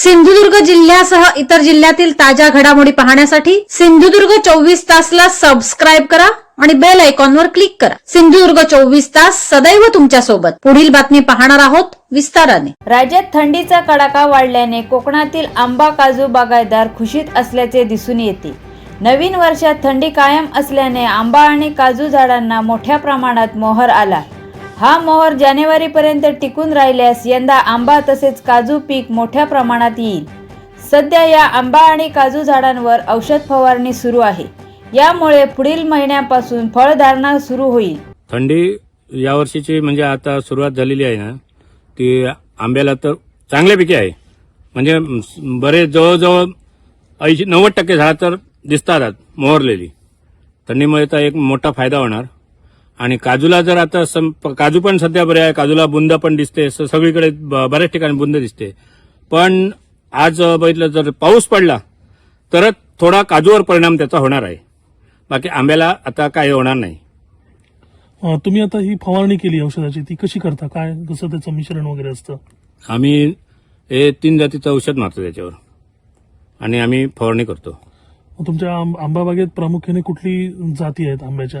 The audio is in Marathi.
सिंधुदुर्ग जिल्ह्यासह इतर जिल्ह्यातील ताज्या घडामोडी पाहण्यासाठी सिंधुदुर्ग चोवीस तासला सबस्क्राईब करा आणि बेल आयकॉनवर क्लिक करा. सिंधुदुर्ग चोवीस तास सदैव तुमच्यासोबत पुढील बातमी पाहणार आहोत विस्ताराने. राज्यात थंडीचा कडाका वाढल्याने कोकणातील आंबा काजू बागायतदार खुशीत असल्याचे दिसून येते. नवीन वर्षात थंडी कायम असल्याने आंबा आणि काजू झाडांना मोठ्या प्रमाणात मोहर आला. हा मोहर जानेवारीपर्यंत टिकून राहिल्यास यंदा आंबा तसेच काजू पीक मोठ्या प्रमाणात येईल. सध्या या आंबा आणि काजू झाडांवर औषध फवारणी सुरू आहे. यामुळे पुढील महिन्यापासून फळधारणा सुरू होईल. थंडी यावर्षीची म्हणजे आता सुरुवात झालेली आहे ना ती आंब्याला तर चांगल्यापैकी आहे. म्हणजे बरे बरेच जवळजवळ ऐंशी नव्वद टक्के झाड तर दिसतात मोहरलेली. थंडीमुळे तर एक मोठा फायदा होणार. आणि काजूला जर आता सम काजू पण सध्या बरे आहे काजूला बुंद पण दिसते सगळीकडे बऱ्याच ठिकाणी बुंद दिसते. पण आज बघितलं जर पाऊस पडला तरच थोडा काजूवर परिणाम त्याचा होणार आहे. बाकी आंब्याला आता काही होणार नाही. तुम्ही आता ही फवारणी केली औषधाची ती कशी करता? काय कसं त्याचं मिश्रण वगैरे असतं? आम्ही हे तीन जातीचं औषध मारतो त्याच्यावर. आणि आम्ही फवारणी करतो. तुमच्या आंबा बागेत प्रामुख्याने कुठली जाती आहेत आंब्याच्या?